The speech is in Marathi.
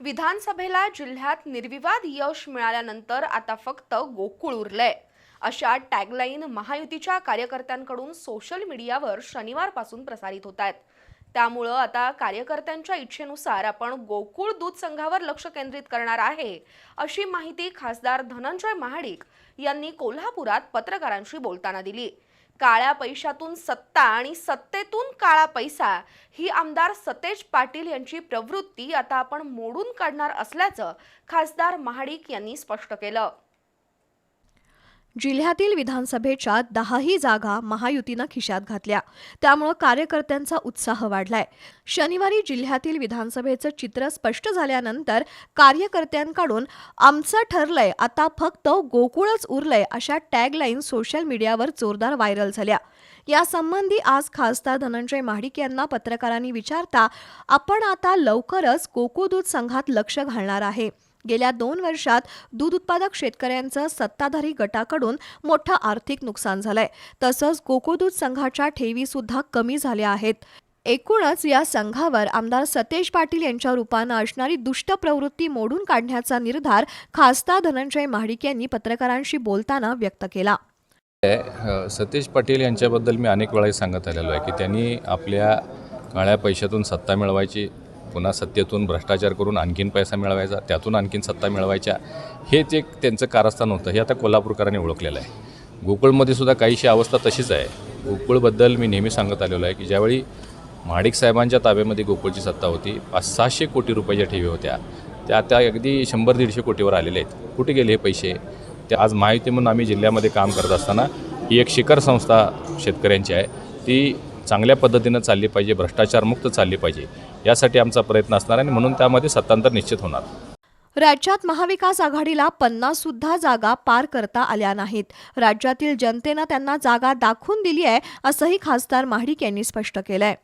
विधानसभेला जिल्ह्यात निर्विवाद यश मिळाल्यानंतर आता फक्त गोकुळ उरलंय. अशा टॅगलाईन महायुतीच्या कार्यकर्त्यांकडून सोशल मीडियावर शनिवारपासून प्रसारित होत आहेत त्यामुळं आता कार्यकर्त्यांच्या इच्छेनुसार आपण गोकुळ दूध संघावर लक्ष केंद्रित करणार आहे अशी माहिती खासदार धनंजय महाडिक यांनी कोल्हापुरात पत्रकारांशी बोलताना दिली. काळ्या पैशातून सत्ता आणि सत्तेतून काळा पैसा ही आमदार सतेज पाटील यांची प्रवृत्ती आता आपण मोडून काढणार असल्याचं खासदार महाडिक यांनी स्पष्ट केलं. जिल्ह्यातील विधानसभेच्या दहाही जागा महायुतीनं खिशात घातल्या. त्यामुळं कार्यकर्त्यांचा उत्साह वाढलाय. शनिवारी जिल्ह्यातील विधानसभेचं चित्र स्पष्ट झाल्यानंतर कार्यकर्त्यांकडून आमचं ठरलंय आता फक्त गोकुळच उरलंय अशा टॅगलाईन सोशल मीडियावर जोरदार व्हायरल झाल्या. यासंबंधी आज खासदार धनंजय महाडिक यांना पत्रकारांनी विचारता आपण आता लवकरच गोकुदूत संघात लक्ष घालणार आहे. गेल्या दोन वर्षात दूध उत्पादक शेतकऱ्यांचं सत्ताधारी गटाकडून मोठं आर्थिक नुकसान झालंय. तसंच गोकुळदूध संघाच्या ठेवी सुद्धा कमी झाल्या आहेत. एकूणच या संघावर आमदार सतेज पाटील यांच्या रूपानं असणारी दुष्ट प्रवृत्ती मोडून काढण्याचा निर्धार खासदार धनंजय महाडिक यांनी पत्रकारांशी बोलताना व्यक्त केला. सतेज सतीश पाटील यांच्याबद्दल मी अनेक वेळा सांगत आलेलो आहे की त्यांनी आपल्या काळ्या पैशातून सत्ता मिळवायची पुन्हा सत्तेतून भ्रष्टाचार करून आणखीन पैसा मिळवायचा त्यातून आणखीन सत्ता मिळवायच्या हेच एक त्यांचं कारस्थान होतं. हे आता कोल्हापूरकरांनी ओळखलेलं आहे. गोकुळमध्ये सुद्धा काहीशी अवस्था तशीच आहे. गोकुळबद्दल मी नेहमी सांगत आलेलो आहे की ज्यावेळी महाडिक साहेबांच्या ताब्यामध्ये गोकुळची सत्ता होती पाच सहाशे कोटी रुपयाच्या ठेवी होत्या. त्या आता अगदी शंभर दीडशे कोटीवर आलेले आहेत. कुठे गेले हे पैसे? ते आज माहिती म्हणून आम्ही जिल्ह्यामध्ये काम करत असताना ही एक शिखर संस्था शेतकऱ्यांची आहे. ती चांगल्या पद्धतीनं चालली पाहिजे भ्रष्टाचारमुक्त चालली पाहिजे यासाठी आमचा प्रयत्न असणार आणि म्हणून त्यामध्ये सत्तांतर निश्चित होणार. राज्यात महाविकास आघाडीला पन्नास सुद्धा जागा पार करता आल्या नाहीत. राज्यातील जनतेनं त्यांना जागा दाखवून दिली आहे असंही खासदार महाडिक यांनी स्पष्ट केलंय.